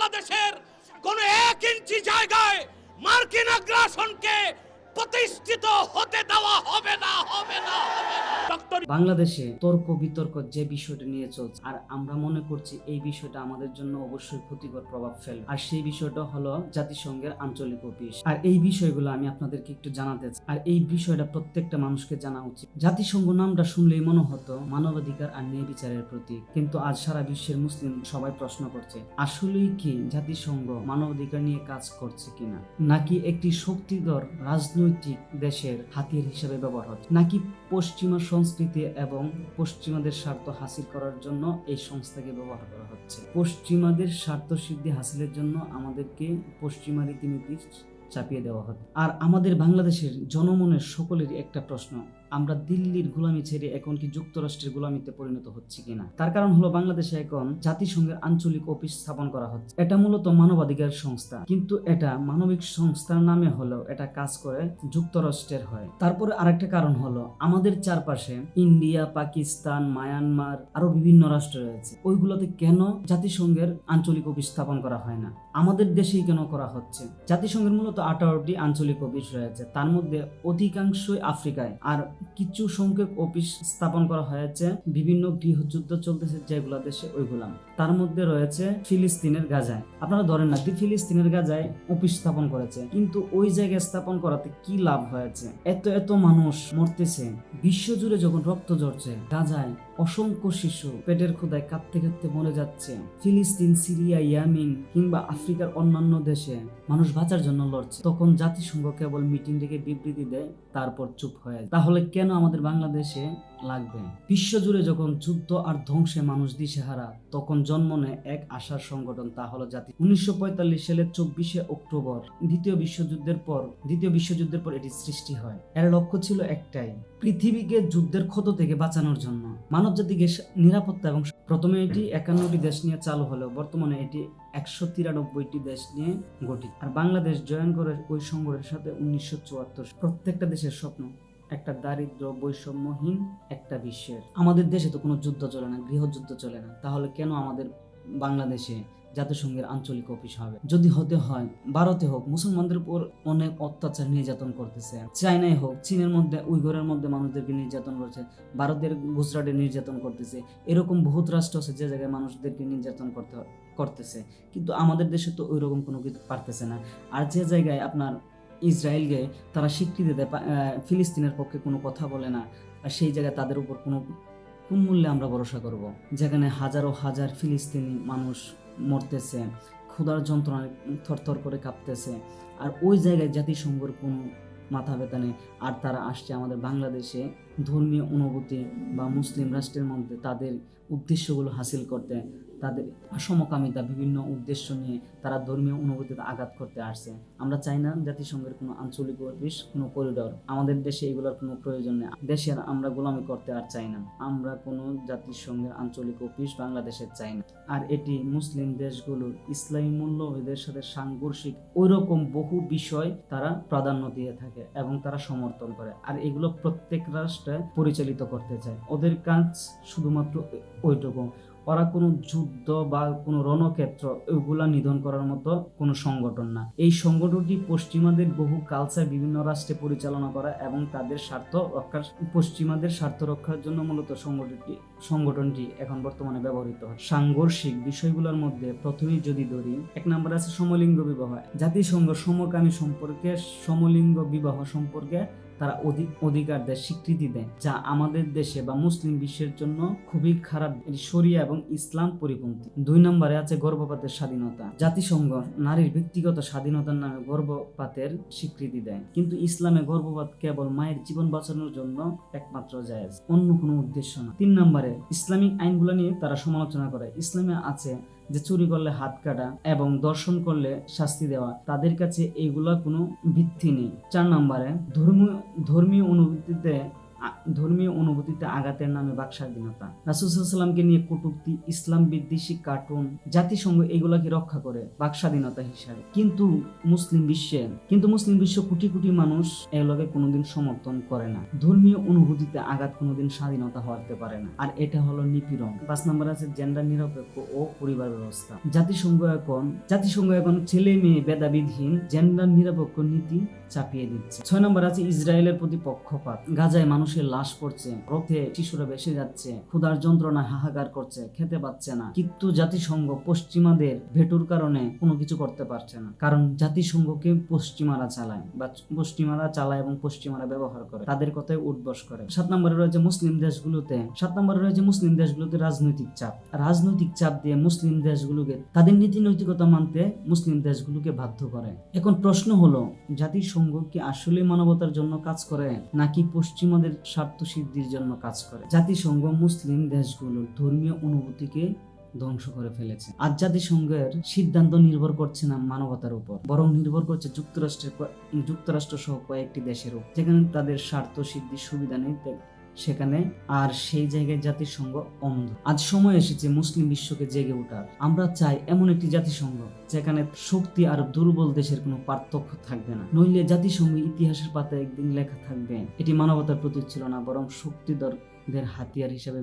বাংলাদেশের কোন এক ইঞ্চি জায়গায় মার্কিন আগ্রাসনকে প্রতিষ্ঠিত হতে দেওয়া হবে না হবে না বাংলাদেশে তর্ক বিতর্ক যে বিষয়টা নিয়ে চলছে, আর আমরা মনে করছি এই বিষয়টা আমাদের জন্য অবশ্যই ক্ষতিকর প্রভাব ফেলবে। আর সেই বিষয়টা হলো জাতিসংঘের আঞ্চলিক অফিস। আর এই বিষয়গুলো আমি আপনাদেরকে একটু জানাতে চাই। আর এই বিষয়টা প্রত্যেকটা মানুষকে জানা উচিত। জাতিসংঘ নামটা শুনলেই মনে হতো মানবাধিকার আর ন্যায় বিচারের প্রতীক। কিন্তু আজ সারা বিশ্বের মুসলিম সবাই প্রশ্ন করছে, আসলেই কি জাতিসংঘ মানবাধিকার নিয়ে কাজ করছে কিনা? নাকি একটি শক্তিধর রাজনৈতিক দেশের হাতিয়ার হিসেবে ব্যবহার হচ্ছে। নাকি পশ্চিমা সংস্কৃতি এবং পশ্চিমাদের স্বার্থ হাসিল করার জন্য এই সংস্থাকে ব্যবহার করা হচ্ছে? পশ্চিমাদের স্বার্থ সিদ্ধি হাসিলের জন্য আমাদেরকে পশ্চিমা রীতিনীতি চাপিয়ে দেওয়া হচ্ছে। আর আমাদের বাংলাদেশের জনমনের সকলেরই একটা প্রশ্ন আমরা দিল্লির গোলামি ছেড়ে এখন কি যুক্তরাষ্ট্রের গোলামিতে পরিণত হচ্ছে কিনা? তার কারণ হলো বাংলাদেশে এখন জাতিসংঘের আঞ্চলিক অফিস স্থাপন করা হচ্ছে। এটা মূলত মানবাধিকার সংস্থা। কিন্তু এটা মানবিক সংস্থার নামে হলেও এটা কাজ করে যুক্তরাষ্ট্রের হয়। তারপরে আরেকটা কারণ হলো আমাদের চারপাশে ইন্ডিয়া, পাকিস্তান, মায়ানমার আরও বিভিন্ন রাষ্ট্র রয়েছে। ওইগুলোতে কেন জাতিসংঘের আঞ্চলিক অফিস স্থাপন করা হয় না? আমাদের দেশেই কেন করা হচ্ছে? জাতিসংঘের মূলত আঠারোটি আঞ্চলিক অফিস রয়েছে। তার মধ্যে অধিকাংশই আফ্রিকায়। আর কিছু সংখ্যক অফিস স্থাপন করা হয়েছে বিভিন্ন গৃহযুদ্ধ চলতেছে যেগুলা দেশে ওইগুলা। তার মধ্যে রয়েছে ফিলিস্তিনের গাজায়। আপনারা ধরেন না, দি ফিলিস্তিনের গাজায় অফিস স্থাপন করেছে। কিন্তু ওই জায়গায় স্থাপন করাতে কি লাভ হয়েছে? এত এত মানুষ মরতেছে। বিশ্বজুড়ে যখন রক্ত ঝরছে, গাজায় অসংখ্য শিশু পেটের ক্ষুদায় কাঁদতে কাঁদতে মরে যাচ্ছে। ফিলিস্তিন, সিরিয়া, ইয়ামিন কিংবা আফ্রিকার অন্যান্য দেশে মানুষ বাঁচার জন্য লড়ছে। তখন জাতিসংঘ কেবল মিটিং ডেকে বিবৃতি দেয়, তারপর চুপ হয়ে তাহলে কেন আমাদের বাংলাদেশে লাগবে বিশ্বজুড়ে যখন যুদ্ধ আর ধ্বংসে মানুষ দিশেহারা, তখন জন্ম নেয় এক আশার সংগঠন, তা হলো জাতি। উনিশশো সালের চব্বিশে অক্টোবর, দ্বিতীয় বিশ্বযুদ্ধের পর, দ্বিতীয় বিশ্বযুদ্ধের পর এটি সৃষ্টি হয়। এর লক্ষ্য ছিল একটাই, পৃথিবীকে যুদ্ধের ক্ষত থেকে বাঁচানোর জন্য। মানব জাতিকে নিরাপত্তা এবং প্রথমে এটি একান্নটি দেশ নিয়ে চালু হলেও বর্তমানে এটি একশো তিরানব্বইটি দেশ নিয়ে গঠিত। আর বাংলাদেশ জয়েন করে ওই সংগঠনের সাথে উনিশশো চুয়াত্তর প্রত্যেকটা দেশের স্বপ্ন একটা দারিদ্র বৈষম্যহীন একটা বিশ্বের। আমাদের দেশে তো কোনো যুদ্ধ চলে না, গৃহযুদ্ধ চলে না। তাহলে কেন আমাদের বাংলাদেশে জাতিসংঘের আঞ্চলিক অফিস হবে? যদি হতে হয়, ভারতে হোক, মুসলমানদের উপর অনেক অত্যাচার নির্যাতন করতেছে। চায়নায় হোক, চীনের মধ্যে উইগরের মধ্যে মানুষদেরকে নির্যাতন করছে। ভারতের গুজরাটে নির্যাতন করতেছে। এরকম বহুত রাষ্ট্র আছে যে জায়গায় মানুষদেরকে নির্যাতন করতে, করতেছে। কিন্তু আমাদের দেশে তো ওইরকম কোনো কিছু পারতেছে না। আর যে জায়গায় আপনার ইসরায়েলকে তারা স্বীকৃতি দেয় ফিলিস্তিনের পক্ষে কোনো কথা বলে না। আর সেই জায়গায় তাদের উপর কোনো কোন মূল্যে আমরা ভরসা করব। যেখানে হাজারো হাজার ফিলিস্তিনি মানুষ মরতেছে, ক্ষুধার যন্ত্রণায় থরথর করে কাঁপতেছে। আর ওই জায়গায় জাতিসংঘর কোনো মাথা ব্যথা নেই। আর তারা আসছে আমাদের বাংলাদেশে ধর্মীয় অনুভূতি বা মুসলিম রাষ্ট্রের মধ্যে তাদের উদ্দেশ্যগুলো হাসিল করতে। তাদের সমকামিতা, বিভিন্ন উদ্দেশ্য নিয়ে তারা ধর্মীয় অনুভূতিতে আঘাত করতে আসছে। আমরা চাই না জাতিসংঘের কোনো আঞ্চলিক অফিস, কোনো করিডর আমাদের দেশে এগুলোর কোনো প্রয়োজন নেই। দেশের আমরা গোলামি করতে আর চাই না। আমরা কোনো জাতিসংঘের আঞ্চলিক অফিস বাংলাদেশে চাই না। আর এটি মুসলিম দেশগুলোর ইসলামী মূল্যবোধের সাথে সাংঘর্ষিক ওইরকম বহু বিষয় তারা প্রাধান্য দিয়ে থাকে এবং তারা সমর্থন করে। আর এগুলো প্রত্যেক রাষ্ট্রে পরিচালিত করতে চায়। ওদের কাজ শুধুমাত্র ওইটুকু। ওরা কোনো যুদ্ধ বা কোনো রণক্ষেত্র ওগুলা নিধন করার মতো কোনো সংগঠন না। এই সংগঠনটি পশ্চিমাদের বহু কালচার বিভিন্ন রাষ্ট্রে পরিচালনা করা এবং তাদের স্বার্থ রক্ষার, পশ্চিমাদের স্বার্থ রক্ষার জন্য মূলত সংগঠনটি সংগঠনটি এখন বর্তমানে ব্যবহৃত হয়। সাংঘর্ষিক বিষয়গুলোর মধ্যে প্রথমেই যদি ধরি, এক নম্বর আছে সমলিঙ্গ বিবাহ। জাতিসংঘ সমকামী সম্পর্কে, সমলিঙ্গ বিবাহ সম্পর্কে তারা অধিক অধিকার দেয় স্বীকৃতি দেয়, যা আমাদের দেশে বা মুসলিম বিশ্বের জন্য খুবই খারাপ শরিয়া এবং ইসলাম পরিপন্থী। দুই নম্বরে আছে গর্ভপাতের স্বাধীনতা। জাতিসংঘ নারীর ব্যক্তিগত স্বাধীনতার নামে গর্ভপাতের স্বীকৃতি দেয়, কিন্তু ইসলামে গর্ভপাত কেবল মায়ের জীবন বাঁচানোর জন্য একমাত্র জায়েজ, অন্য কোনো উদ্দেশ্য না। তিন নম্বরে ইসলামিক আইনগুলো নিয়ে তারা সমালোচনা করে। ইসলামে আছে যে চুরি করলে হাত কাটা এবং দর্শন করলে শাস্তি দেওয়া, তাদের কাছে এইগুলা কোনো ভিত্তি নেই। চার নম্বরে, ধর্মীয় ধর্মীয় অনুভূতিতে ধর্মীয় অনুভূতিতে আঘাতের নামে বাক স্বাধীনতা রাসুলসাল্লামকে নিয়ে কটূক্তি, ইসলাম বিদ্বেষী কার্টুন, জাতিসংঘ এগুলাকে রক্ষা করে বাক স্বাধীনতা হিসাবে। কিন্তু মুসলিম বিশ্বে, কিন্তু মুসলিম বিশ্ব কোটি কোটি মানুষ এগুলোকে কোনোদিন সমর্থন করে না। ধর্মীয় অনুভূতিতে আঘাত কোনোদিন স্বাধীনতা হতে পারে না। আর এটা হলো নিপীড়ন। পাঁচ নম্বর আছে জেন্ডার নিরপেক্ষ ও পরিবার ব্যবস্থা। জাতিসংঘ এখন জাতিসংঘ এখন ছেলে মেয়ে ভেদাবিধহীন জেন্ডার নিরপেক্ষ নীতি চাপিয়ে দিচ্ছে। ছয় নম্বর আছে ইসরায়েলের প্রতি পক্ষপাত গাজায় মানুষের লাশ পড়ছে রথে শিশুরা বেসে যাচ্ছে, ক্ষুধার যন্ত্রণা হাহাকার করছে, খেতে পাচ্ছে না। কিন্তু জাতিসংঘ পশ্চিমাদের ভেটুর কারণে কোনো কিছু করতে পারছে না। কারণ জাতিসংঘকে পশ্চিমারা চালায় বা পশ্চিমারা চালায় এবং পশ্চিমারা ব্যবহার করে। তাদের কথায় উঠবস করে। সাত নম্বরে রয়েছে মুসলিম দেশগুলোতে। সাত নম্বরে রয়েছে মুসলিম দেশগুলোতে রাজনৈতিক চাপ। রাজনৈতিক চাপ দিয়ে মুসলিম দেশগুলোকে, তাদের নীতি নৈতিকতা মানতে মুসলিম দেশগুলোকে বাধ্য করে। এখন প্রশ্ন হলো, জাতিসংঘ কি আসলে মানবতার জন্য কাজ করে, নাকি পশ্চিমাদের স্বার্থ সিদ্ধির জন্য কাজ করে। জাতিসংঘ মুসলিম দেশগুলোর ধর্মীয় অনুভূতিকে ধ্বংস করে ফেলেছে। আর জাতিসংঘের সিদ্ধান্ত নির্ভর করছে না মানবতার উপর, বরং নির্ভর করছে যুক্তরাষ্ট্রের যুক্তরাষ্ট্র সহ কয়েকটি দেশের উপর, যেখানে তাদের স্বার্থ সিদ্ধির সুবিধা নেই সেখানে আর সেই জায়গায় জাতিসংঘ অন্ধ। আজ সময় এসেছে মুসলিম বিশ্বকে জেগে ওঠার। আমরা চাই এমন একটি জাতিসংঘ, যেখানে শক্তি আর দুর্বল দেশের কোনো পার্থক্য থাকবে না। নইলে জাতিসংঘ ইতিহাসের পাতায় একদিন লেখা থাকবে, এটি মানবতার প্রতীক ছিল না বরং শক্তিধরদের হাতিয়ার হিসেবে